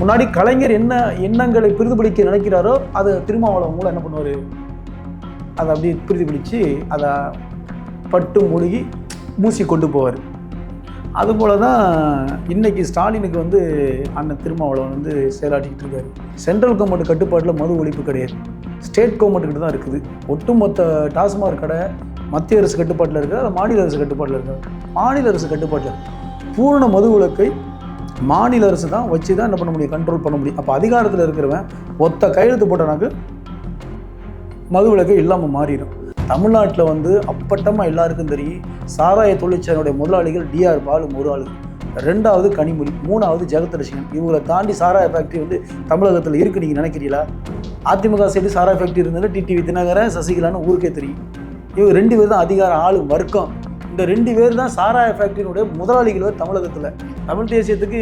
முன்னாடி கலைஞர் என்ன எண்ணங்களை பிரதிபலிக்க நினைக்கிறாரோ அதை திருமாவளவன் மூலம் என்ன பண்ணுவார்? அதை அப்படியே பிரதிபலித்து அதை பட்டு மூழ்கி மூசி கொண்டு போவார். அதுபோல தான் இன்னைக்கு ஸ்டாலினுக்கு வந்து அண்ணன் திருமாவளவன் வந்து செயலாற்றிக்கிட்டு இருக்காரு. சென்ட்ரல் கவர்மெண்ட் கட்டுப்பாட்டில் மது ஒழிப்பு கிடையாது. ஸ்டேட் கவர்மெண்ட் கிட்ட தான் இருக்குது. ஒட்டுமொத்த டாஸ்மாக் கடை மத்திய அரசு கட்டுப்பாட்டில் இருக்குது மாநில அரசு கட்டுப்பாட்டில் இருக்குது மாநில அரசு கட்டுப்பாட்டில். பூரண மது விலக்கை மாநில அரசு தான் வச்சு தான் என்ன பண்ண முடியும்? கண்ட்ரோல் பண்ண முடியும். அப்போ அதிகாரத்தில் இருக்கிறவன் ஒத்த கையெழுத்து போட்டனாக்கு மதுவிலக்கு இல்லாமல் மாறிடும். தமிழ்நாட்டில் வந்து அப்பட்டமாக எல்லாருக்கும் தெரியும் சாராய தொழிற்சாலையுடைய முதலாளிகள் டிஆர் பாலு ஒரு ஆளு. ரெண்டாவது கனிமொழி மூணாவது ஜெகதரசிகன் இவங்களை தாண்டி சாராய ஃபேக்ட்ரி வந்து தமிழகத்தில் இருக்குது நீங்கள் நினைக்கிறீங்களா? அதிமுக சைடு சாராய ஃபேக்ட்ரி இருந்தது டிடிவி தினகரன் சசிகலான்னு ஊருக்கே தெரியும். இவங்க ரெண்டு பேர் தான் அதிகார ஆளு வர்க்கம். இந்த ரெண்டு பேர் தான் சாராய ஃபேக்ட்ரியினுடைய முதலாளிகள் தமிழகத்தில். தமிழ் தேசியத்துக்கு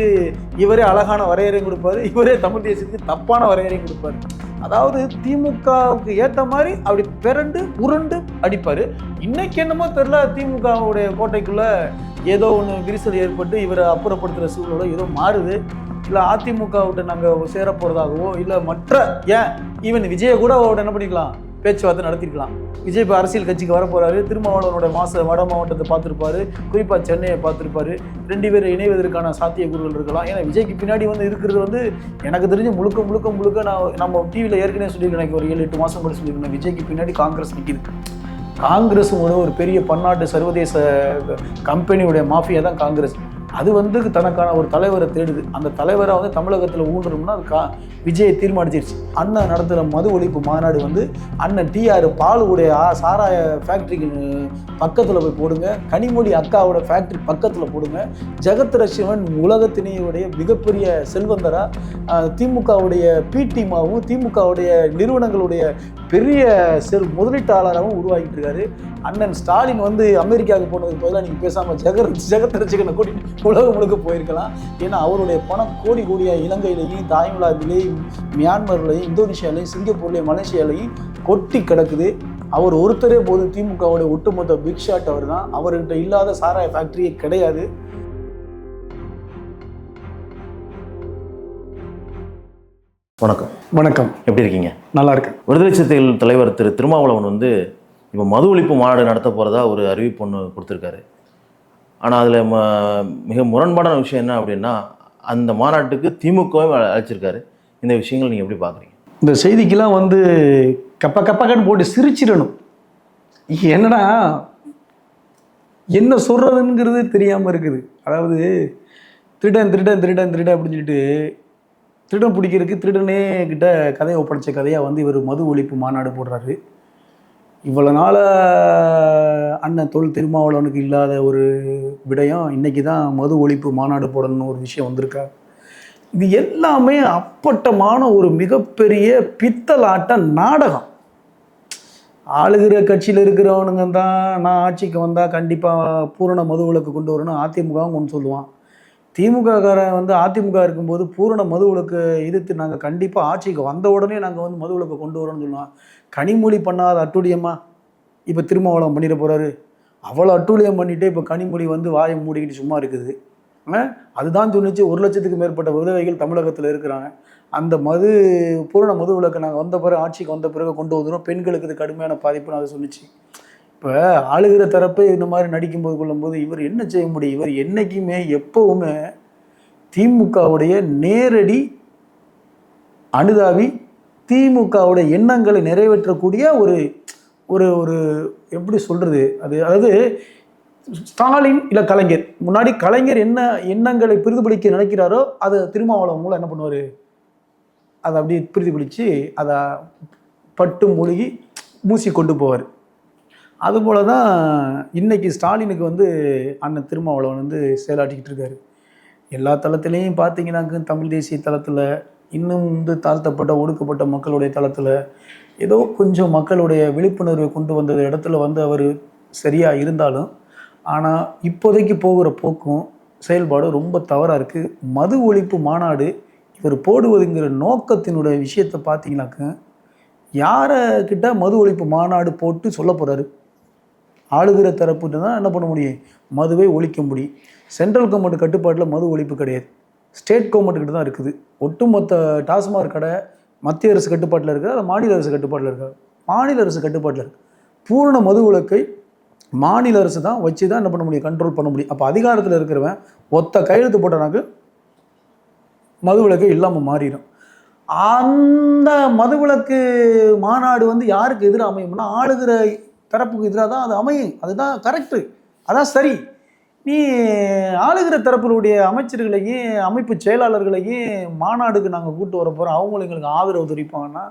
இவரே அழகான வரையறையும் கொடுப்பாரு இவரே தமிழ் தேசியத்துக்கு தப்பான வரையறையும் கொடுப்பாரு. அதாவது திமுகவுக்கு ஏற்ற மாதிரி அப்படி பிறண்டு உருண்டு அடிப்பார். இன்னைக்கு என்னமோ தெரில திமுகவுடைய கோட்டைக்குள்ளே ஏதோ ஒன்று விரிசல் ஏற்பட்டு இவரை அப்புறப்படுத்துகிற சூழலோ ஏதோ மாறுது. இல்லை அதிமுகவிட்ட நாங்கள் சேர போகிறதாகவோ இல்லை மற்ற ஏன்? ஈவன் விஜயை கூட அவரோட என்ன பண்ணிக்கலாம்? பேச்சுவார்த்தை நடத்திருக்கலாம் விஜய் இப்போ அரசியல் கட்சிக்கு வர போறாரு திருமாவளவனோட மாச வட மாவட்டத்தை பார்த்துருப்பாரு. குறிப்பாக சென்னையை பார்த்துருப்பாரு. ரெண்டு பேரும் இணைவதற்கான சாத்தியக்கூறுகள் இருக்கலாம். ஏன்னா விஜய்க்கு பின்னாடி வந்து இருக்கிறது வந்து எனக்கு தெரிஞ்சு முழுக்க முழுக்க முழுக்க நான் நம்ம டிவியில் ஏற்கனவே சொல்லியிருக்கேன். எனக்கு ஒரு ஏழு எட்டு மாதம் கூட சொல்லியிருக்கேன். விஜய்க்கு பின்னாடி காங்கிரஸ் நிற்கிது காங்கிரஸ் ஒரு பெரிய பன்னாட்டு சர்வதேச கம்பெனியுடைய மாஃபியா தான் காங்கிரஸ். அது வந்து தனக்கான ஒரு தலைவரை தேடுது. அந்த தலைவரை வந்து தமிழகத்தில் ஊன்றணும்னா அது கா விஜயை தீர்மானிச்சிருச்சு. அண்ணன் நடத்துகிற மது ஒழிப்பு மாநாடு வந்து அண்ணன் டிஆர் பாலுவுடைய உடைய சாராய ஃபேக்ட்ரிக்கு பக்கத்தில் போய் போடுங்க. கனிமொழி அக்காவோட ஃபேக்ட்ரி பக்கத்தில் போடுங்க. ஜெகத் ரஷ்யவன் உலகத்தினையுடைய மிகப்பெரிய செல்வந்தராக திமுகவுடைய திமுகவுடைய பிடிமாவும் திமுகவுடைய நிறுவனங்களுடைய பெரிய செல் முதலீட்டாளராகவும் உருவாகிட்டு இருக்காரு அண்ணன் ஸ்டாலின் வந்து அமெரிக்காவுக்கு போனதுக்கு பதிலாக நீங்கள் பேசாமல் ஜெகர் ஜெகத் கூடி கூட்டிட்டு உலகம் முழுக்க போயிருக்கலாம். ஏன்னா அவருடைய பணம் கோடி கோடியாக இலங்கையிலையும் தாய்லாந்திலையும் மியான்மர்லையும் இந்தோனேஷியாலையும் சிங்கப்பூர்லேயும் மலேசியாலையும் கொட்டி கிடக்குது. அவர் ஒருத்தரே போதும் திமுகவுடைய ஒட்டுமொத்த பிக் ஷாட் அவர் தான் அவர்கிட்ட இல்லாத சாராய ஃபேக்ட்ரியே கிடையாது. வணக்கம். வணக்கம். எப்படி இருக்கீங்க? நல்லா இருக்கேன் விடுதலை சிறுத்தைகள் தலைவர் திரு திருமாவளவன் வந்து இப்போ மது ஒழிப்பு மாநாடு நடத்த போகிறதா ஒரு அறிவிப்பு ஒன்று கொடுத்துருக்காரு. ஆனால் அதில் ம மிக முரண்பாடான விஷயம் என்ன அப்படின்னா அந்த மாநாட்டுக்கு திமுகவே அழைச்சிருக்காரு. இந்த விஷயங்கள் நீங்கள் எப்படி பார்க்குறீங்க இந்த செய்திக்கெல்லாம் வந்து கப்ப கப்பக்கன்னு போட்டு சிரிச்சிடணும். என்னடா என்ன சொல்கிறதுங்கிறது தெரியாமல் இருக்குது. அதாவது திருடன் திருடன் திருடன் திருடன் அப்படின்னு சொல்லிட்டு திருடன் பிடிக்கிறதுக்கு திருடனே கிட்ட கதையை ஒப்படைச்ச கதையாக வந்து இவர் மது ஒழிப்பு மாநாடு போடுறாரு. இவ்வளோ நாள் அண்ணன் தொல் திருமாவளவனுக்கு இல்லாத ஒரு விடயம் இன்னைக்கு தான் மது ஒழிப்பு மாநாடு போடணும்னு ஒரு விஷயம் வந்திருக்கா. இது எல்லாமே அப்பட்டமான ஒரு மிகப்பெரிய பித்தலாட்ட நாடகம். ஆளுகிற கட்சியில் இருக்கிறவனுங்க தான் நான் ஆட்சிக்கு வந்தால் கண்டிப்பாக பூரண மது விளக்கு கொண்டு வரணும் அதிமுகவும் கொண்டு சொல்லுவான். திமுககாரன் வந்து அதிமுக இருக்கும்போது பூரண மதுவிலக்கு எதிர்த்து நாங்கள் கண்டிப்பாக ஆட்சிக்கு வந்த உடனே நாங்கள் வந்து மதுவிலக்கு கொண்டு வரோம்னு சொன்னோம். கனிமொழி பண்ணாத அட்டுழியமா? இப்போ திருமாவளம் பண்ணிட போகிறாரு அவ்வளோ அட்டூழியம் பண்ணிட்டு இப்போ கனிமொழி வந்து வாயை மூடிக்கிட்டு சும்மா இருக்குது. அதுதான் சொன்னிச்சு ஒரு லட்சத்துக்கு மேற்பட்ட விதவைகள் தமிழகத்தில் இருக்கிறாங்க. அந்த மது பூரண மது விளக்கு நாங்கள் வந்த பிறகு ஆட்சிக்கு வந்த பிறகு கொண்டு வந்துடும் பெண்களுக்கு இது கடுமையான பாதிப்புன்னு அதை சொன்னிச்சு. இப்போ ஆளுகிற தரப்பு இந்த மாதிரி நடிக்கும்போது கொள்ளும்போது இவர் என்ன செய்ய முடியும்? இவர் என்றைக்குமே எப்போவுமே திமுகவுடைய நேரடி அனுதாபி திமுகவுடைய எண்ணங்களை நிறைவேற்றக்கூடிய ஒரு ஒரு ஒரு எப்படி சொல்கிறது அது அதாவது ஸ்டாலின் இல்லை கலைஞர். முன்னாடி கலைஞர் என்ன எண்ணங்களை பிரதிபலிக்க நினைக்கிறாரோ அதை திருமாவளவன் மூலம் என்ன பண்ணுவார்? அதை அப்படியே பிரதிபலித்து அதை பட்டு மூழ்கி மூசி கொண்டு போவார். அதுபோல தான் இன்றைக்கி ஸ்டாலினுக்கு வந்து அண்ணன் திருமாவளவன் வந்து செயலாற்றிக்கிட்டு இருக்காரு. எல்லா தளத்திலையும் பார்த்தீங்கன்னாக்க தமிழ் தேசிய தளத்தில் இன்னும் வந்து தாழ்த்தப்பட்ட ஒடுக்கப்பட்ட மக்களுடைய தளத்தில் ஏதோ கொஞ்சம் மக்களுடைய விழிப்புணர்வை கொண்டு வந்த இடத்துல வந்து அவர் சரியாக இருந்தாலும் ஆனால் இப்போதைக்கு போகிற போக்கும் செயல்பாடும் ரொம்ப தவறாக இருக்குது மது ஒழிப்பு மாநாடு இவர் போடுவதுங்கிற நோக்கத்தினுடைய விஷயத்தை பார்த்தீங்கன்னாக்க யாரை கிட்ட மது ஒழிப்பு மாநாடு போட்டு சொல்ல போகிறாரு ஆளுகிற தரப்பு தான் என்ன பண்ண முடியும்? மதுவை ஒழிக்க முடியும். சென்ட்ரல் கவர்மெண்ட் கட்டுப்பாட்டில் மது ஒழிப்பு கிடையாது. ஸ்டேட் கவர்மெண்ட் கிட்ட தான் இருக்குது. ஒட்டுமொத்த டாஸ்மாக் கடை மத்திய அரசு கட்டுப்பாட்டில் இருக்குது. அது மாநில அரசு கட்டுப்பாட்டில் இருக்கு. மாநில அரசு கட்டுப்பாட்டில் இருக்குது பூரண மது விலக்கை மாநில அரசு தான் வச்சு தான் என்ன பண்ண முடியும்? கண்ட்ரோல் பண்ண முடியும். அப்போ அதிகாரத்தில் இருக்கிறவன் ஒத்த கையெழுத்து போட்டனாக்கு மதுவிலக்கு இல்லாமல் மாறிடும். அந்த மதுவிலக்கு மாநாடு வந்து யாருக்கு எதிராக அமையும்னா ஆளுகிற தரப்புக்கு எதிராக தான் அது அமையும். அதுதான் கரெக்டு அதான் சரி. நீ ஆளுகிற தரப்பினுடைய அமைச்சர்களையும் அமைப்பு செயலாளர்களையும் மாநாடுக்கு நாங்கள் கூட்டு வர போகிறோம் அவங்களும் எங்களுக்கு ஆதரவு தெரிவிப்பாங்கன்னா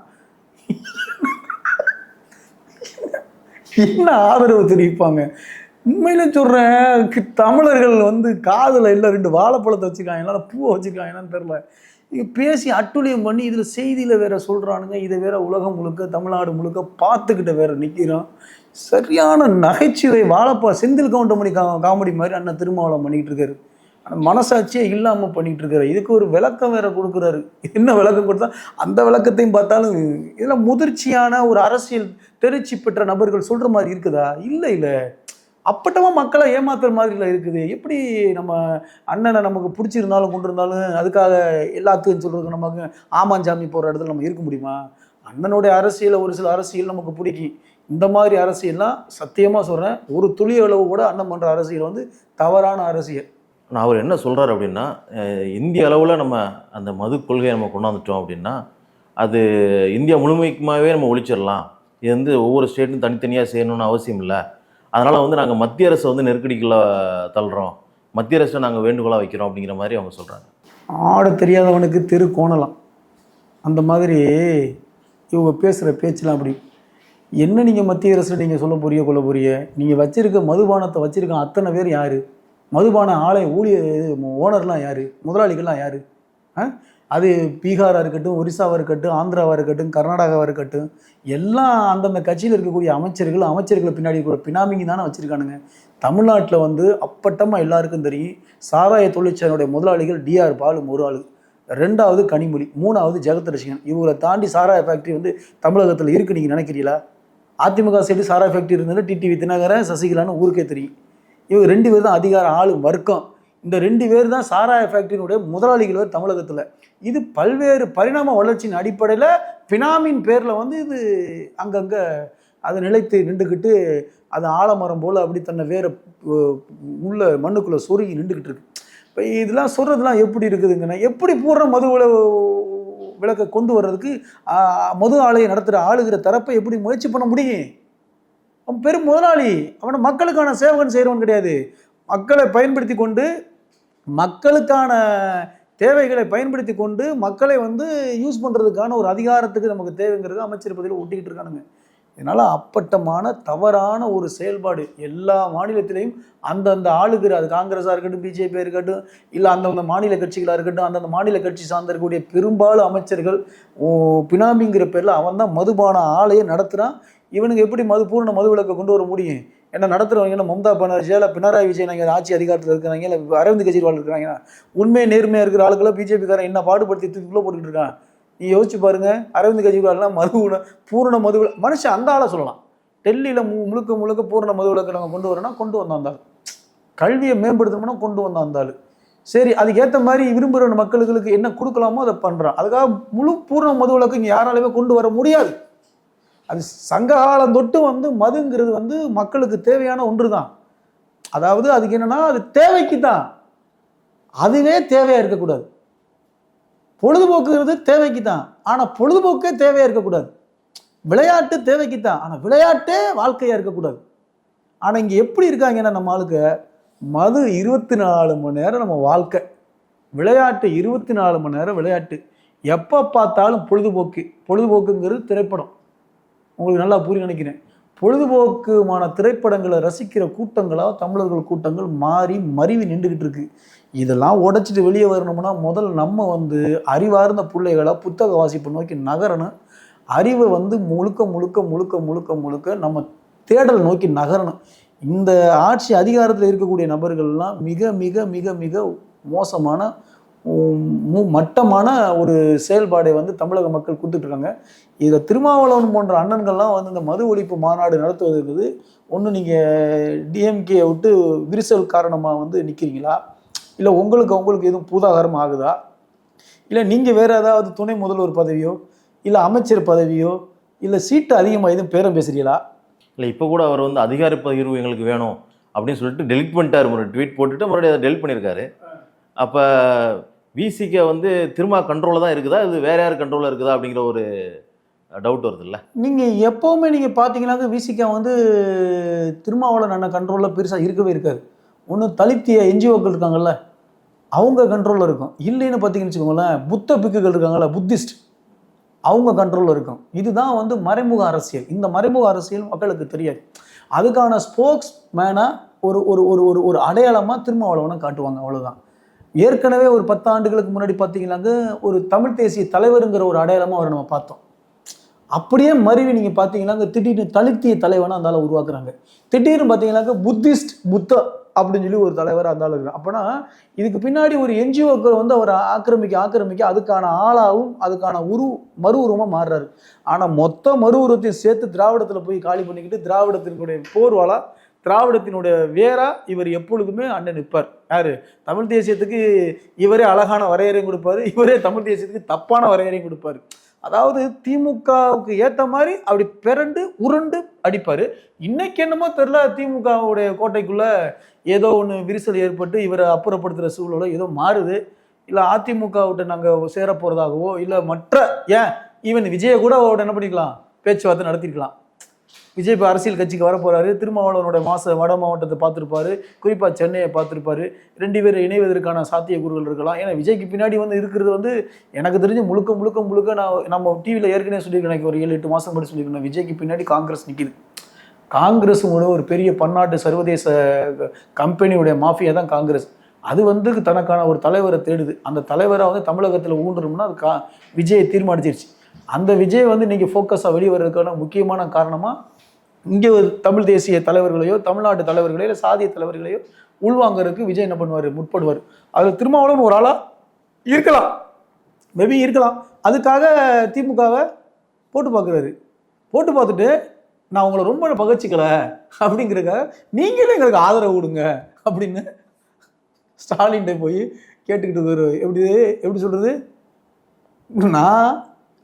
என்ன ஆதரவு தெரிவிப்பாங்க? உண்மையில சொல்கிறேன் தமிழர்கள் வந்து காதில் இல்லை ரெண்டு வாழைப்பழத்தை வச்சுருக்காங்க இல்லை பூவை என்னன்னு தெரில இங்கே பேசி அட்டுழியம் பண்ணி இதில் செய்தியில் வேற சொல்கிறானுங்க இதை வேற உலகம் முழுக்க தமிழ்நாடு முழுக்க பார்த்துக்கிட்ட வேற நிற்கிறோம் சரியான நகைச்சுவை வாழப்பா செந்தில் கவுண்டமணி கா காமெடி மாதிரி அண்ணன் திருமாவளம் பண்ணிக்கிட்டு இருக்காரு. ஆனால் மனசாட்சியே இல்லாமல் பண்ணிகிட்டு இருக்காரு. இதுக்கு ஒரு விளக்கம் வேற கொடுக்குறாரு. என்ன விளக்கம் கொடுத்தா அந்த விளக்கத்தையும் பார்த்தாலும் இதில் முதிர்ச்சியான ஒரு அரசியல் தெரிச்சி பெற்ற நபர்கள் சொல்கிற மாதிரி இருக்குதா? இல்லை இல்லை. அப்பட்டமாக மக்களை ஏமாத்துற மாதிரிலாம் இருக்குது. எப்படி நம்ம அண்ணனை நமக்கு பிடிச்சிருந்தாலும் கொண்டு இருந்தாலும் அதுக்காக எல்லாத்துக்கும் சொல்கிறதுக்கு நமக்கு ஆமாஞ்சாமி போகிற இடத்துல நம்ம இருக்க முடியுமா? அண்ணனுடைய அரசியலை ஒரு சில அரசியல் நமக்கு பிடிக்கும். இந்த மாதிரி அரசியல்லாம் சத்தியமாக சொல்கிறேன் ஒரு துளி அளவு கூட அண்ணன் பண்ணுற அரசியல் வந்து தவறான அரசியல். நான் அவர் என்ன சொல்றாரு அப்படின்னா இந்திய அளவில் நம்ம அந்த மது கொள்கையை நம்ம கொண்டாந்துட்டோம் அப்படின்னா அது இந்தியா முழுமைக்குமாவே நம்ம ஒழிச்சிடலாம். இது வந்து ஒவ்வொரு ஸ்டேட்டும் தனித்தனியாக செய்யணும்னு அவசியம் இல்லை. அதனால் வந்து நாங்கள் மத்திய அரசை வந்து நெருக்கடிக்குள்ள தள்ளுறோம். மத்திய அரசை நாங்கள் வேண்டுகோளாக வைக்கிறோம் அப்படிங்கிற மாதிரி அவங்க சொல்கிறாங்க ஆட தெரியாதவனுக்கு தெரு கோணலாம். அந்த மாதிரி இவங்க பேசுகிற பேச்செலாம் அப்படி என்ன நீங்கள் மத்திய அரசு நீங்கள் சொல்ல போறிய கொள்ள போறிய நீங்கள் வச்சிருக்க மதுபானத்தை வச்சிருக்க அத்தனை பேர் யார்? மதுபான ஆலை ஊழியர் ஓனர்லாம் யார்? முதலாளிகள்லாம் யார்? அது பீகாராக இருக்கட்டும் ஒரிசாவாக இருக்கட்டும் ஆந்திராவாக இருக்கட்டும் கர்நாடகாவாக இருக்கட்டும் எல்லாம் அந்தந்த கட்சியில் இருக்கக்கூடிய அமைச்சர்கள் அமைச்சர்களை பின்னாடி கூட பினாமிங்க தானே வச்சுருக்கானுங்க. தமிழ்நாட்டில் வந்து அப்பட்டமாக எல்லாருக்கும் தெரியும் சாராய தொழிற்சாலையுடைய முதலாளிகள் டிஆர் பாலு ஒரு ஆள். ரெண்டாவது கனிமொழி மூணாவது ஜெகத் ரசிகன். இவரை தாண்டி சாராய ஃபேக்ட்ரி வந்து தமிழகத்தில் இருக்குது நீங்கள் நினைக்கிறீங்களா? அதிமுக சைடு சாரா ஃபேக்ட்ரி இருந்தது டிடிவி தினகரன் சசிகலான்னு ஊருக்கே தெரியும். இவங்க ரெண்டு பேர் தான் அதிகார ஆளும் வர்க்கம். இந்த ரெண்டு பேர் தான் சாராய ஃபேக்டரியினுடைய முதலாளிகள் தமிழகத்தில். இது பல்வேறு பரிணாம வளர்ச்சியின் அடிப்படையில் பினாமின் பேரில் வந்து இது அங்கங்கே அதை நிலைத்து நின்றுக்கிட்டு அது ஆலமரம் போல் அப்படி தன்னை வேறு உள்ள மண்ணுக்குள்ளே சொருகி நின்றுக்கிட்டு இருக்கு. இப்போ இதெல்லாம் சொல்கிறதுலாம் எப்படி இருக்குதுங்கன்னா எப்படி பூர்ண மதுவில் விளக்கை கொண்டு வர்றதுக்கு ஆஹ், மது ஆலையை நடத்துகிற ஆளுகிற தரப்பை எப்படி முயற்சி பண்ண முடியும்? அவன் பெரும் முதலாளி. அவனை மக்களுக்கான சேவகன் செய்கிறவன் கிடையாது. மக்களை பயன்படுத்தி கொண்டு மக்களுக்கான தேவைகளை பயன்படுத்தி கொண்டு மக்களை வந்து யூஸ் பண்ணுறதுக்கான ஒரு அதிகாரத்துக்கு நமக்கு தேவைங்கிறது அமைச்சர் பதில் ஒட்டிக்கிட்டு இருக்கானுங்க. இதனால் அப்பட்டமான தவறான ஒரு செயல்பாடு எல்லா மாநிலத்திலையும் அந்தந்த ஆளுகிற அது காங்கிரஸாக இருக்கட்டும் பிஜேபியாக இருக்கட்டும் இல்லை அந்தந்த மாநில கட்சிகளாக இருக்கட்டும் அந்தந்த மாநில கட்சி சார்ந்த இருக்கக்கூடிய பெரும்பாலும் அமைச்சர்கள் ஓ, பினாமிங்கிற பேரில் அவன் தான் மதுபான ஆலையை நடத்துகிறான் இவனுக்கு எப்படி மது பூர்ண மது விளக்கை கொண்டு வர முடியும்? என்ன நடத்துகிறவங்க மம்தா பானர்ஜியா இல்லை பினராயி விஜயன் அங்கே ஆட்சி அதிகாரத்தில் இருக்கிறாங்க இல்லை அரவிந்த் கெஜ்ரிவால் இருக்கிறாங்க உண்மை நேர்மையாக இருக்கிற ஆளுகளை பிஜேபிக்காரன் என்ன பாடுபடுத்தி தூக்கிக்குள்ளே போட்டுக்கிட்டு இருக்கான்? நீ யோசிச்சு பாருங்க அரவிந்த் கெஜ்ரிவால்லாம் மது உண- பூரண மது மனுஷன் அந்த ஆளை சொல்லலாம். டெல்லியில் மு முழுக்க முழுக்க பூர்ண மது விளக்கு நாங்கள் கொண்டு வரோம்னா கொண்டு வந்தோம் அந்த ஆள். கல்வியை மேம்படுத்தணும்னா கொண்டு வந்தோம் அந்த ஆள். சரி அதுக்கேற்ற மாதிரி விரும்புகிற மக்களுக்கு என்ன கொடுக்கலாமோ அதை பண்ணுறான் அதுக்காக முழு பூர்ண மது விளக்கு இங்கே யாராலுமே கொண்டு வர முடியாது. அது சங்க காலம் தொட்டு வந்து மதுங்கிறது வந்து மக்களுக்கு தேவையான ஒன்று தான் அதாவது அதுக்கு என்னென்னா அது தேவைக்கு தான் அதுவே தேவையாக இருக்கக்கூடாது. பொழுதுபோக்குங்கிறது தேவைக்கு தான் ஆனால் பொழுதுபோக்கே தேவையாக இருக்கக்கூடாது. விளையாட்டு தேவைக்கு தான் ஆனால் விளையாட்டே வாழ்க்கையாக இருக்கக்கூடாது. ஆனால் இங்கே எப்படி இருக்காங்கன்னா நம்ம ஆளுக்கு மது இருபத்தி நாலு மணி நேரம் நம்ம வாழ்க்கை. விளையாட்டு இருபத்தி நாலு மணி நேரம் விளையாட்டு. எப்போ பார்த்தாலும் பொழுதுபோக்கு. பொழுதுபோக்குங்கிறது திரைப்படம். உங்களுக்கு நல்லா புரிய நினைக்கிறேன். பொழுதுபோக்குமான திரைப்படங்களை ரசிக்கிற கூட்டங்களாக தமிழர்கள் கூட்டங்கள் மாறி மறிவி நின்றுக்கிட்டு இருக்கு. இதெல்லாம் உடைச்சிட்டு வெளியே வரணும்னா முதல்ல நம்ம வந்து அறிவார்ந்த பிள்ளைகளை புத்தக வாசிப்பு நோக்கி நகரணும். அறிவை வந்து முழுக்க முழுக்க முழுக்க முழுக்க முழுக்க நம்ம தேடல் நோக்கி நகரணும். இந்த ஆட்சி அதிகாரத்தில் இருக்கக்கூடிய நபர்கள்லாம் மிக மிக மிக மிக மோசமான மு- மட்டமான ஒரு செயல்பாடை வந்து தமிழக மக்கள் கொடுத்துட்ருக்காங்க. இதில் திருமாவளவன் போன்ற அண்ணன்கள்லாம் வந்து இந்த மது ஒழிப்பு மாநாடு நடத்துவதற்கு ஒன்று நீங்கள் டிஎம்கே விட்டு விரிசல் காரணமாக வந்து நிற்கிறீங்களா இல்லை உங்களுக்கு உங்களுக்கு எதுவும் பூதாகரம் ஆகுதா? இல்லை நீங்கள் வேறு ஏதாவது துணை முதல்வர் பதவியோ இல்லை அமைச்சர் பதவியோ இல்லை சீட்டு அதிகமாக எதுவும் பேரம் பேசுறீங்களா? இல்லை இப்போ கூட அவர் வந்து அதிகார பகிர்வு எங்களுக்கு வேணும் அப்படின்னு சொல்லிட்டு டெலிட் பண்ணிட்டார். ஒரு ட்வீட் போட்டுட்டு மறுபடியும் அதை டெலிட் பண்ணியிருக்காரு அப்போ விசிகே வந்து திரும்ப கண்ட்ரோலில் தான் இருக்குதா? இது வேற யார் கண்ட்ரோலில் இருக்குதா? அப்படிங்கிற ஒரு டவுட் வருதுல்ல. நீங்கள் எப்போவுமே நீங்கள் பார்த்தீங்கன்னாக்க விசிகா வந்து திருமாவளவன் அண்ணன் கண்ட்ரோலில் பெருசாக இருக்கவே இருக்காது. ஒன்று தலித்திய என்ஜிஓக்கள் இருக்காங்கல்ல அவங்க கண்ட்ரோலில் இருக்கும். இல்லைன்னு பார்த்தீங்கன்னு வச்சுக்கோங்களேன் புத்த பிக்குகள் இருக்காங்கல்ல புத்திஸ்ட் அவங்க கண்ட்ரோலில் இருக்கும். இதுதான் வந்து மறைமுக அரசியல். இந்த மறைமுக அரசியல் மக்களுக்கு தெரியாது. அதுக்கான ஸ்போக்ஸ் மேனாக ஒரு ஒரு ஒரு ஒரு ஒரு அடையாளமாக திருமாவளவனை காட்டுவாங்க அவ்வளோதான் ஏற்கனவே ஒரு பத்து ஆண்டுகளுக்கு முன்னாடி பார்த்தீங்கன்னாக்க ஒரு தமிழ் தேசிய தலைவருங்கிற ஒரு அடையாளமாக அவரை நம்ம பார்த்தோம். அப்படியே மருவி நீங்கள் பார்த்தீங்கன்னாக்க திடீர்னு தலித்திய தலைவனாக அந்தால உருவாக்குறாங்க. திடீர்னு பார்த்தீங்கன்னாக்க புத்திஸ்ட் புத்த அப்படின்னு சொல்லி ஒரு தலைவர் அந்த ஆளு இருக்கிறார் அப்போனா இதுக்கு பின்னாடி ஒரு என்ஜிஓக்கள் வந்து அவரை ஆக்கிரமிக்க ஆக்கிரமிக்க அதுக்கான ஆளாகவும் அதுக்கான உரு மறு உருவமாக மாறுறாரு. ஆனால் மொத்த மறு உருவத்தையும் சேர்த்து திராவிடத்தில் போய் காலி பண்ணிக்கிட்டு திராவிடத்தினுடைய போர்வாலாக திராவிடத்தினுடைய வேரா இவர் எப்பொழுதுமே அண்ணன் நிற்பார். யாரு? தமிழ் தேசியத்துக்கு இவரே அழகான வரையறையும் கொடுப்பாரு. இவரே தமிழ் தேசியத்துக்கு தப்பான வரையறையும் கொடுப்பாரு. அதாவது திமுகவுக்கு ஏற்ற மாதிரி அப்படி பிறண்டு உருண்டு அடிப்பார். இன்னைக்கு என்னமோ தெரில திமுகவுடைய கோட்டைக்குள்ளே ஏதோ ஒன்று விரிசல் ஏற்பட்டு இவரை அப்புறப்படுத்துகிற சூழலோ ஏதோ மாறுது. இல்லை அதிமுகவிட்ட நாங்கள் சேர போகிறதாகவோ இல்லை மற்ற ஏன்? ஈவன் விஜயை கூட அவரோட என்ன பண்ணிக்கலாம்? பேச்சுவார்த்தை நடத்திருக்கலாம். விஜய் இப்போ அரசியல் கட்சிக்கு வர போறாரு திருமாவளவனோட மாச வட மாவட்டத்தை பார்த்துருப்பாரு. குறிப்பாக சென்னையை பார்த்துருப்பாரு. ரெண்டு பேரை இணைவதற்கான சாத்தியக்கூறுகள் இருக்கலாம். ஏன்னா விஜய்க்கு பின்னாடி வந்து இருக்கிறது வந்து எனக்கு தெரிஞ்சு முழுக்க முழுக்க முழுக்க நான் நம்ம டிவியில் ஏற்கனவே சொல்லியிருக்கேன். எனக்கு ஒரு ஏழு எட்டு மாதம் படி சொல்லியிருக்கேன். விஜய்க்கு பின்னாடி காங்கிரஸ் நிற்கிது காங்கிரஸ் ஒரு பெரிய பன்னாட்டு சர்வதேச கம்பெனியுடைய மாஃபியா தான் காங்கிரஸ். அது வந்து தனக்கான ஒரு தலைவரை தேடுது. அந்த தலைவரை வந்து தமிழகத்தில் ஊன்றணும்னா அது கா விஜயை தீர்மானிச்சிருச்சு. அந்த விஜய் வந்து இன்னைக்கு ஃபோக்கஸாக வெளியே வர்றதுக்கான முக்கியமான காரணமாக இங்கே ஒரு தமிழ் தேசிய தலைவர்களையோ தமிழ்நாட்டு தலைவர்களையோ இல்லை சாதிய தலைவர்களையோ உள்வாங்கறதுக்கு விஜய் என்ன பண்ணுவார்? முற்படுவார். அதில் திருமாவளவன் ஒரு ஆளாக இருக்கலாம். மேபி இருக்கலாம். அதுக்காக திமுகவை போட்டு பார்க்குறாரு போட்டு பார்த்துட்டு நான் உங்களை ரொம்ப பகச்சிக்கல. அப்படிங்கிறக்காக நீங்களே எங்களுக்கு ஆதரவு கொடுங்க. அப்படின்னு ஸ்டாலின்கிட்ட போய் கேட்டுக்கிட்டு வரு எப்படி எப்படி சொல்கிறது நான்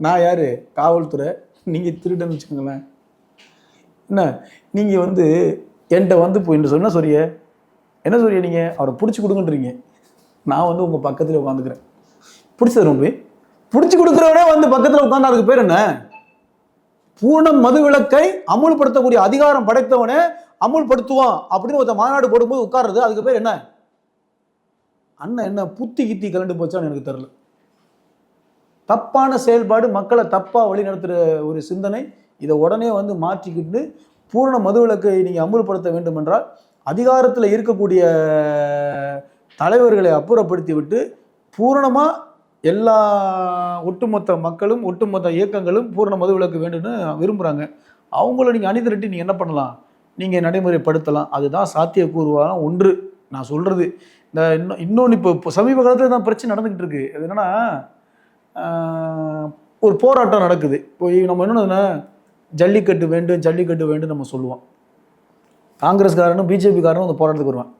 நான் யார்? காவல்துறை. நீங்கள் திருடன்னு வச்சுக்கோங்களேன். என்ன? நீங்கள் வந்து என்கிட்ட வந்து போய் சொன்ன சொரிய என்ன சொரிய நீங்கள் அவரை பிடிச்சி கொடுங்கன்றீங்க. நான் வந்து உங்கள் பக்கத்தில் உட்காந்துக்கிறேன். பிடிச்சி தரும் போய் பிடிச்சி கொடுக்குறவனே வந்து பக்கத்தில் உட்காந்து அதுக்கு பேர் என்ன? பூர்ண மது விளக்கை அமுல்படுத்தக்கூடிய அதிகாரம் படைத்தவனே அமுல்படுத்துவான் அப்படின்னு ஒருத்த மாநாடு போடும்போது உட்கார்றது. அதுக்கு பேர் என்ன? அண்ணன் என்ன புத்தி கித்தி கலண்டு போச்சான்னு எனக்கு தெரில தப்பான செயல்பாடு மக்களை தப்பாக வழி நடத்துகிற ஒரு சிந்தனை இதை உடனே வந்து மாற்றிக்கிட்டு பூரண மதுவிலக்கை நீங்கள் அமுல்படுத்த வேண்டும் என்றால் அதிகாரத்தில் இருக்கக்கூடிய தலைவர்களை அப்புறப்படுத்தி விட்டு பூரணமாக எல்லா ஒட்டுமொத்த மக்களும் ஒட்டுமொத்த இயக்கங்களும் பூரண மதுவிலக்கு வேண்டும்னு விரும்புகிறாங்க. அவங்கள நீங்கள் அணிதிரட்டி நீங்கள் என்ன பண்ணலாம்? நீங்கள் நடைமுறைப்படுத்தலாம். அதுதான் சாத்தியக்கூறுவான ஒன்று. நான் சொல்கிறது. இந்த இன்னும் இன்னொன்று இப்போ சமீப காலத்தில் தான் பிரச்சனை நடந்துக்கிட்டு இருக்குது அது என்னென்னா ஒரு போராட்டம் நடக்குது. இப்போ நம்ம என்னென்ன ஜல்லிக்கட்டு வேண்டும் ஜல்லிக்கட்டு வேண்டும் நம்ம சொல்லுவோம். காங்கிரஸ்காரனும் பிஜேபிக்காரனும் அந்த போராட்டத்துக்கு வருவான்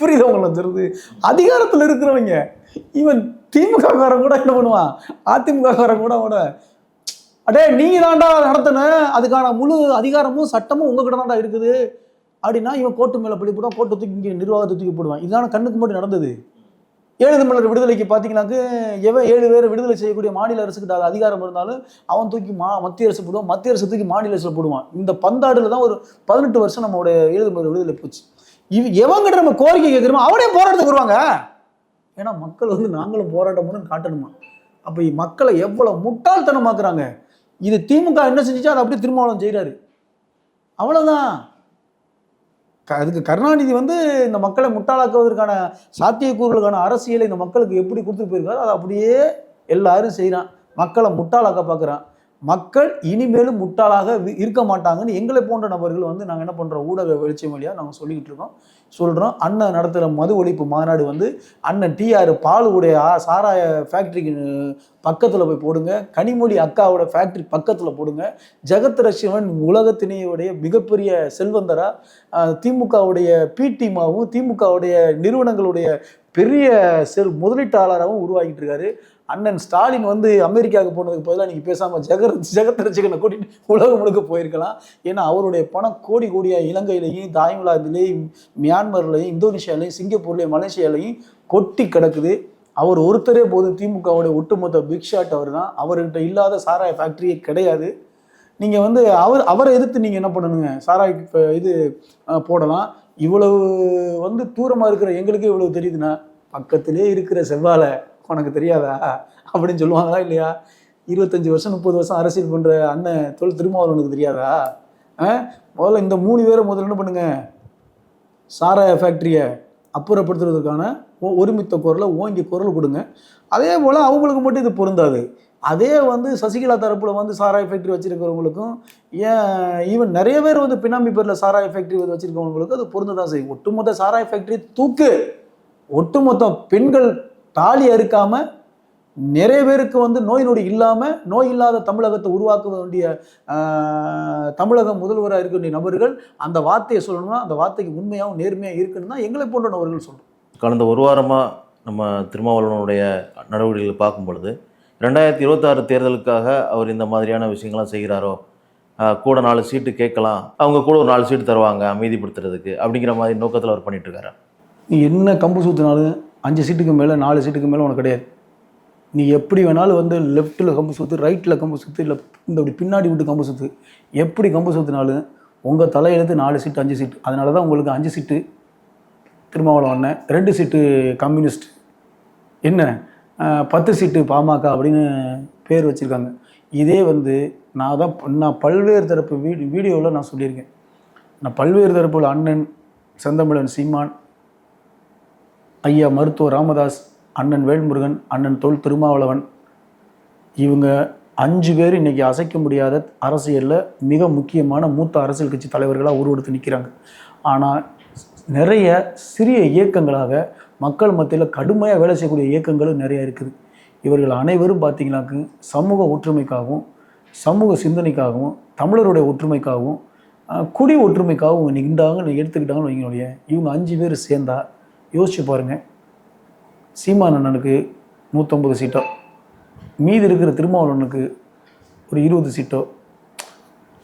புரியுது உங்களுக்கு தெரியுது அதிகாரத்தில் இருக்கிறவங்க. ஈவன் திமுக கூட என்ன பண்ணுவான்? அதிமுக கூட அவன அடே நீங்க தாண்டா நடத்தின. அதுக்கான முழு அதிகாரமும் சட்டமும் உங்ககிட்ட தாண்டா இருக்குது. அப்படின்னா இவன் கோர்ட்டு மேலே பழி போடுவான் கோர்ட்டு தூக்கி இங்கே நிர்வாகத்தை தூக்கி போடுவான். இதுதான் கண்ணுக்கு மட்டும் நடந்தது? ஏழு தமிழர் விடுதலைக்கு பார்த்தீங்கன்னாக்கு எவன் ஏழு பேரை விடுதலை செய்யக்கூடிய மாநில அரசுக்கிட்ட அது அதிகாரம் இருந்தாலும் அவன் தூக்கி மா மத்திய அரசு போடுவான் மத்திய அரசு தூக்கி மாநில அரசு போடுவான். இந்த பந்தாடில் தான் ஒரு பதினெட்டு வருஷம் நம்மளுடைய ஏழு தமிழர் விடுதலை போச்சு. இவ எவங்கிட்ட நம்ம கோரிக்கை கேட்குறோமோ அவனே போராட்டத்துக்கு வருவாங்க. ஏன்னா மக்கள் வந்து நாங்களும் போராட்டம் பண்ணணும்னு காட்டணுமா? அப்போ மக்களை எவ்வளோ முட்டாள்தனமாக்குறாங்க. இது திமுக என்ன செஞ்சிச்சோ? அதை அப்படியே திருமாவளம் செய்கிறாரு அவ்வளோதான் அதுக்கு கருணாநிதி வந்து இந்த மக்களை முட்டாளாக்குவதற்கான சாத்தியக்கூறுகளுக்கான அரசியலை இந்த மக்களுக்கு எப்படி கொடுத்துட்டு போயிருக்காரோ அதை அப்படியே எல்லாரும் செய்கிறான் மக்களை முட்டாளாக்க பார்க்குறான் மக்கள் இனிமேலும் முட்டாளாக இருக்க மாட்டாங்கன்னு எங்களை போன்ற நபர்கள் வந்து நாங்கள் என்ன பண்ணுறோம் ஊடக வெளிச்சம் வழியாக நாங்கள் சொல்லிக்கிட்டு இருக்கோம். சொல்கிறோம் அண்ணன் நடத்துகிற மது ஒழிப்பு மாநாடு வந்து அண்ணன் டிஆர் பால் உடைய சாராய ஃபேக்ட்ரிக்கு பக்கத்தில் போய் போடுங்க. கனிமொழி அக்காவோட ஃபேக்ட்ரி பக்கத்தில் போடுங்க. ஜெகத் ரஷ்யவன் உலகத்தினையுடைய மிகப்பெரிய செல்வந்தரா திமுகவுடைய பிடிமாவும் திமுகவுடைய நிறுவனங்களுடைய பெரிய செல் முதலீட்டாளராகவும் உருவாகிட்டு இருக்காரு. அண்ணன் ஸ்டாலின் வந்து அமெரிக்காவுக்கு போனதுக்கு பதிலாக நீங்கள் பேசாமல் ஜெகர் ஜெகத் ரசிகனை கூட்டிட்டு உலகம் முழுக்க போயிருக்கலாம். ஏன்னா அவருடைய பணம் கோடி கோடியாக இலங்கையிலையும் தாய்லாந்துலேயும் மியான்மர்லையும் இந்தோனேஷியாலையும் சிங்கப்பூர்லையும் மலேசியாலையும் கொட்டி கிடக்குது. அவர் ஒருத்தரே போதும் திமுகவுடைய ஒட்டுமொத்த பிக் ஷாட் அவர் தான் அவர்கிட்ட இல்லாத சாராய ஃபேக்ட்ரியே கிடையாது. நீங்கள் வந்து அவர் அவரை எதிர்த்து நீங்கள் என்ன பண்ணணுங்க? சாராய் இது போடலாம். இவ்வளவு வந்து தூரமாக இருக்கிற எங்களுக்கே இவ்வளவு தெரியுதுன்னா பக்கத்திலே இருக்கிற செவ்வாழை உனக்கு தெரியாதா அப்படின்னு சொல்லுவாங்களா இல்லையா? இருபத்தஞ்சி வருஷம் முப்பது வருஷம் அரசியல் பண்ணுற அண்ணன் தொழில் திருமாவளவனுக்கு தெரியாதா? ஆ? முதல்ல இந்த மூணு பேரை முதல்ல என்ன பண்ணுங்க? சாராய ஃபேக்ட்ரியை அப்புறப்படுத்துறதுக்கான ஒருமித்த குரலை ஓங்கி குரல் கொடுங்க. அதே போல் அவங்களுக்கு மட்டும் இது பொருந்தாது. அதே வந்து சசிகலா தரப்பில் வந்து சாராய ஃபேக்ட்ரி வச்சுருக்கிறவங்களுக்கும் ஏன் ஈவன் நிறைய பேர் வந்து பினாமி பேரில் சாராய ஃபேக்ட்ரி வந்து வச்சிருக்கவங்களுக்கும் அது பொருந்த தான் செய்யும். ஒட்டுமொத்த சாராய ஃபேக்ட்ரி தூக்கு. ஒட்டுமொத்த பெண்கள் தாலி அறுக்காம நிறைய பேருக்கு வந்து நோய் நொடி இல்லாமல் நோய் இல்லாத தமிழகத்தை உருவாக்க வேண்டிய தமிழக முதல்வராக இருக்க வேண்டிய நபர்கள் அந்த வார்த்தையை சொல்லணும்னா அந்த வார்த்தைக்கு உண்மையாகவும் நேர்மையாக இருக்குன்னு தான் எங்களை போன்ற நபர்கள் சொல்கிறோம் கடந்த ஒரு வாரமாக நம்ம திருமாவளவனுடைய நடவடிக்கைகளை பார்க்கும் பொழுது ரெண்டாயிரத்தி இருபத்தாறு தேர்தலுக்காக அவர் இந்த மாதிரியான விஷயங்கள்லாம் செய்கிறாரோ கூட நாலு சீட்டு கேட்கலாம் அவங்க கூட ஒரு நாலு சீட்டு தருவாங்க அமைதிப்படுத்துறதுக்கு அப்படிங்கிற மாதிரி நோக்கத்தில் அவர் பண்ணிட்டு இருக்காரு? என்ன கம்பு சுற்றினாலும் அஞ்சு சீட்டுக்கு மேலே நாலு சீட்டுக்கு மேலே உனக்கு கிடையாது. நீ எப்படி வேணாலும் வந்து லெஃப்ட்டில் கம்பு சுற்று ரைட்டில் கம்பு சுற்று இல்லை இந்த இப்படி பின்னாடி விட்டு கம்பு சுற்று எப்படி கம்பு சுற்றினாலும் உங்கள் தலையெழுத்து நாலு சீட்டு அஞ்சு சீட்டு. அதனால தான் உங்களுக்கு அஞ்சு சீட்டு திருமாவளம் அண்ணன் ரெண்டு சீட்டு கம்யூனிஸ்ட். என்ன? பத்து சீட்டு பாமக அப்படின்னு பேர் வச்சுருக்காங்க. இதே வந்து நான் தான் நான் பல்வேறு தரப்பு வீ வீடியோவில் நான் சொல்லியிருக்கேன். நான் பல்வேறு தரப்புள்ள அண்ணன் செந்தமிழன் சீமான் ஐயா மருத்துவர் ராமதாஸ் அண்ணன் வேல்முருகன் அண்ணன் தொல் திருமாவளவன் இவங்க அஞ்சு பேர் இன்னைக்கு அசைக்க முடியாத அரசியலில் மிக முக்கியமான மூத்த அரசியல் கட்சி தலைவர்களாக உருவெடுத்து நிற்கிறாங்க ஆனால் நிறைய சிறிய இயக்கங்களாக மக்கள் மத்தியில் கடுமையாக வேலை செய்யக்கூடிய இயக்கங்களும் நிறைய இருக்குது. இவர்கள் அனைவரும் பார்த்திங்கனாக்கு சமூக ஒற்றுமைக்காகவும் சமூக சிந்தனைக்காகவும் தமிழருடைய ஒற்றுமைக்காகவும் குடி ஒற்றுமைக்காகவும் நின்றாங்க எடுத்துக்கிட்டாங்கன்னு வைங்களுடைய இவங்க அஞ்சு பேர் சேர்ந்தா யோசிச்சு பாருங்கள் சீமான் அண்ணனுக்கு நூற்றம்பது சீட்டோ மீதி இருக்கிற திருமாவளவனுக்கு ஒரு இருபது சீட்டோ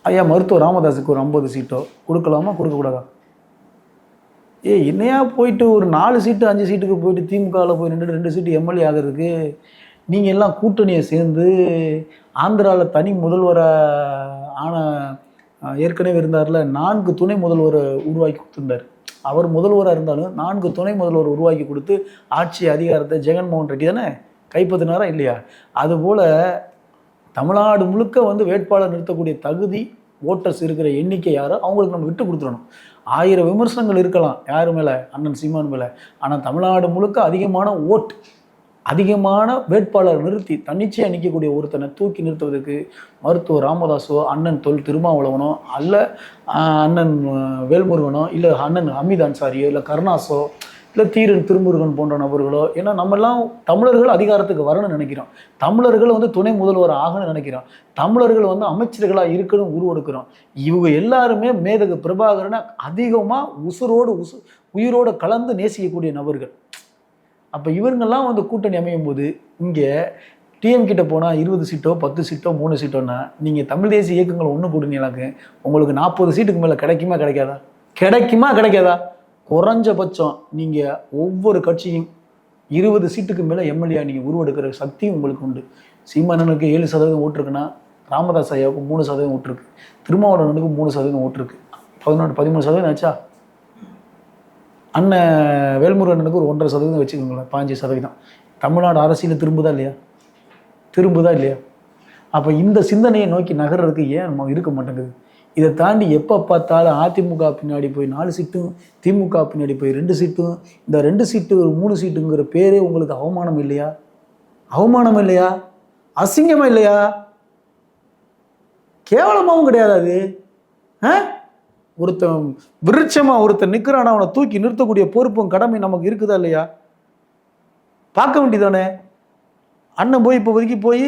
ஐயா மருத்துவ ராமதாஸுக்கு ஒரு ஐம்பது சீட்டோ கொடுக்கலாமா கொடுக்கக்கூடாதா? ஏ என்னையா போயிட்டு ஒரு நாலு சீட்டு அஞ்சு சீட்டுக்கு போயிட்டு திமுகவில் போய் நின்று ரெண்டு சீட்டு எம்எல்ஏ ஆகிறதுக்கு? நீங்கள் எல்லாம் கூட்டணியை சேர்ந்து ஆந்திராவில் தனி முதல்வராக ஆன ஏற்கனவே இருந்தார்ல நான்கு துணை முதல்வரை உருவாக்கி கொடுத்துருந்தார். அவர் முதல்வராக இருந்தாலும் நான்கு துணை முதல்வர் உருவாக்கி கொடுத்து ஆட்சி அதிகாரத்தை ஜெகன்மோகன் ரெட்டி தானே கைப்பற்றினாரா இல்லையா? அதுபோல் தமிழ்நாடு முழுக்க வந்து வேட்பாளர் நிறுத்தக்கூடிய தகுதி ஓட்டர்ஸ் இருக்கிற எண்ணிக்கை யாரோ அவங்களுக்கு நம்ம விட்டு கொடுத்துடணும். ஆயிரம் விமர்சனங்கள் இருக்கலாம் யார் மேலே? அண்ணன் சீமான் மேலே. ஆனால் தமிழ்நாடு முழுக்க அதிகமான ஓட் அதிகமான வேட்பாளர் நிறுத்தி தன்னிச்சையாக நிற்கக்கூடிய ஒருத்தனை தூக்கி நிறுத்துவதற்கு மருத்துவர் ராமதாஸோ அண்ணன் தொல் திருமாவளவனோ அல்ல அண்ணன் வேல்முருகனோ இல்லை அண்ணன் ஹமீத் அன்சாரியோ இல்லை கருணாஸோ இல்லை தீரன் திருமுருகன் போன்ற நபர்களோ ஏன்னா நம்மெல்லாம் தமிழர்கள் அதிகாரத்துக்கு வரணும்னு நினைக்கிறோம். தமிழர்கள் வந்து துணை முதல்வர் ஆகணும்னு நினைக்கிறோம். தமிழர்கள் வந்து அமைச்சர்களாக இருக்கணும் உருவெடுக்கிறோம். இவங்க எல்லாருமே மேதகு பிரபாகரனை அதிகமாக உசுரோடு உசு உயிரோடு கலந்து நேசிக்கக்கூடிய நபர்கள். அப்போ இவங்கெல்லாம் வந்து கூட்டணி அமையும் போது இங்கே டிஎம் கிட்ட போனால் இருபது சீட்டோ பத்து சீட்டோ மூணு சீட்டோன்னா நீங்கள் தமிழ் தேசிய இயக்கங்கள் ஒன்று கூட்டணியாக்கு உங்களுக்கு நாற்பது சீட்டுக்கு மேலே கிடைக்குமா கிடைக்காதா? கிடைக்குமா கிடைக்காதா? குறைஞ்சபட்சம் நீங்கள் ஒவ்வொரு கட்சியும் இருபது சீட்டுக்கு மேலே எம்எல்ஏ நீங்கள் உருவெடுக்கிற சக்தியும் உங்களுக்கு உண்டு. சீமானனுக்கு ஏழு சதவீதம் ஓட்டுருக்குன்னா ராமதாஸ் ஐயாவுக்கு மூணு சதவீதம் ஓட்டுருக்கு திருமாவளவனுக்கு மூணு சதவீதம் ஓட்டுருக்கு பதினொன்று பதிமூணு சதவீதம் ஆச்சா? அண்ணன் வேல்முருகனுக்கு ஒரு ஒன்றரை சதவீதம் வச்சுக்கோங்களேன் பாஞ்சு சதவீதம். தமிழ்நாடு அரசியல் திரும்புதா இல்லையா? திரும்புதா இல்லையா? அப்போ இந்த சிந்தனையை நோக்கி நகர்றதுக்கு ஏன் நம்ம இருக்க மாட்டேங்குது? இதை தாண்டி எப்போ பார்த்தாலும் அதிமுக பின்னாடி போய் நாலு சீட்டும் திமுக பின்னாடி போய் ரெண்டு சீட்டும் இந்த ரெண்டு சீட்டு ஒரு மூணு சீட்டுங்கிற பேரே உங்களுக்கு அவமானம் இல்லையா? அவமானம் இல்லையா? அசிங்கமா இல்லையா? கேவலமாகவும் கிடையாது அது. ஆ? ஒருத்தன் விருட்சமாக ஒருத்தன் நிற்கிறான் அவனை தூக்கி நிறுத்தக்கூடிய பொறுப்பும் கடமை நமக்கு இருக்குதா இல்லையா? பார்க்க வேண்டியதானே அண்ணன் போய் இப்போ ஒதுக்கி போய்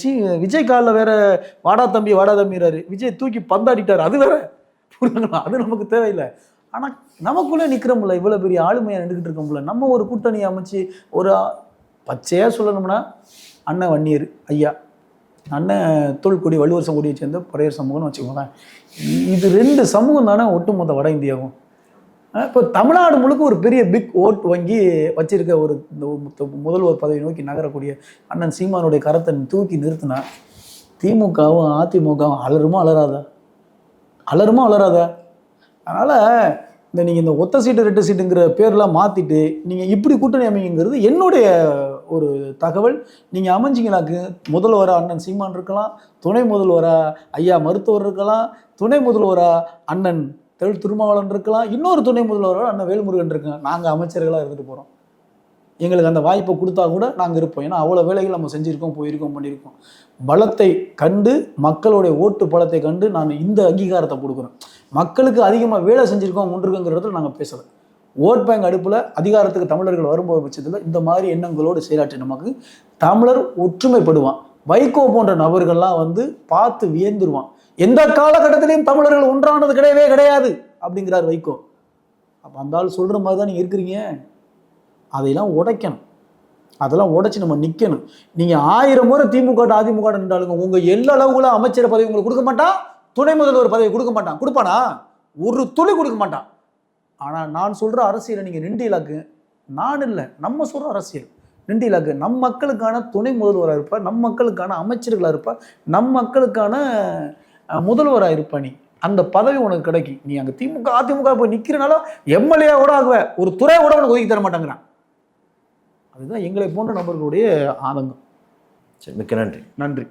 சி விஜய் காலில் வேற வாடா தம்பி வாடா தம்பிறாரு விஜய் தூக்கி பந்தாடிட்டார். அது வேற. புரியுதுங்களா அது நமக்கு தேவையில்லை. ஆனால் நமக்குள்ளே நிற்கிறோம்ல இவ்வளோ பெரிய ஆளுமையாக நின்றுக்கிட்டு இருக்கோம்ல நம்ம ஒரு கூட்டணி அமைச்சு ஒரு பச்சையாக சொல்லணும்னா அண்ணன் வன்னியர் ஐயா. அண்ணன் தொல்குடி வள்ளுவர் சமூகத்தை சேர்ந்த பறையர் சமூகம்னு வச்சுக்கோங்களேன். இது ரெண்டு சமூகம் தானே ஒட்டுமொத்த வட இந்தியாவும். இப்போ தமிழ்நாடு முழுக்க ஒரு பெரிய பிக் ஓட் வங்கி வச்சிருக்க ஒரு முதல்வர் பதவி நோக்கி நகரக்கூடிய அண்ணன் சீமானுடைய கரத்தை தூக்கி நிறுத்தினா திமுகவும் அதிமுகவும் அலருமா அலராதா அலருமா அலராதா அதனால் இந்த நீங்கள் இந்த ஒத்த சீட்டு ரெட்டு சீட்டுங்கிற பேர்லாம் மாற்றிட்டு நீங்கள் இப்படி கூட்டணி அமைங்கிறது என்னுடைய ஒரு தகவல். நீங்கள் அமைஞ்சிங்கனாக்கு முதல்வரா அண்ணன் சீமான் இருக்கலாம் துணை முதல்வரா ஐயா மருத்துவர் இருக்கலாம் துணை முதல்வரா அண்ணன் தெல் திருமாவளன் இருக்கலாம் இன்னொரு துணை முதல்வராக அண்ணன் வேல்முருகன் இருக்காங்க. நாங்கள் அமைச்சர்களாக இருந்துட்டு போகிறோம் எங்களுக்கு அந்த வாய்ப்பை கொடுத்தா கூட நாங்கள் இருப்போம். ஏன்னா அவ்வளோ வேலைகள் நம்ம செஞ்சுருக்கோம் போயிருக்கோம் பண்ணியிருக்கோம். பலத்தை கண்டு மக்களுடைய ஓட்டு பலத்தை கண்டு நான் இந்த அங்கீகாரத்தை கொடுக்குறேன் மக்களுக்கு அதிகமாக வேலை செஞ்சுருக்கோம் முன்னிருக்கோங்கிறத நாங்கள் பேசலை. ஓட் பேங்க் அடுப்பில் அதிகாரத்துக்கு தமிழர்கள் வரும்போது பட்சத்தில் இந்த மாதிரி எண்ணங்களோடு செயலாற்றி நமக்கு தமிழர் ஒற்றுமைப்படுவான். வைகோ போன்ற நபர்கள்லாம் வந்து பார்த்து வியந்துருவான். எந்த காலகட்டத்திலையும் தமிழர்கள் ஒன்றானது கிடையவே கிடையாது அப்படிங்கிறார் வைகோ. அப்போ அந்த ஆள் சொல்கிற மாதிரி தான் நீங்கள் இருக்கிறீங்க? அதையெல்லாம் உடைக்கணும். அதெல்லாம் உடைச்சு நம்ம நிற்கணும் நீங்கள் ஆயிரம் முறை திமுக அதிமுக நின்றாலுங்க உங்கள் எல்லா அளவுகளும் அமைச்சர் பதவி உங்களுக்கு கொடுக்க மாட்டான்? துணை முதல்வர் பதவி கொடுக்க மாட்டான். கொடுப்பானா? ஒரு துளி கொடுக்க மாட்டான். ஆனால் நான் சொல்கிற அரசியலை நீங்கள் நின்று இலக்கு நான் இல்லை நம்ம சொல்கிற அரசியல். நின்று இலக்கு நம் மக்களுக்கான துணை முதல்வராக இருப்பார் நம் மக்களுக்கான அமைச்சர்களாக இருப்பார் நம் மக்களுக்கான முதல்வராக இருப்ப நீ. அந்த பதவி உனக்கு கிடைக்கும். நீ அங்கே திமுக அதிமுக போய் நிற்கிறனால எம்எல்ஏ கூட ஆகுவ. ஒரு துறை கூட உனக்கு ஒதுக்கி தர மாட்டேங்கிறான். அதுதான் எங்களை போன்ற நபர்களுடைய ஆதங்கம். சரி மிக்க நன்றி. நன்றி.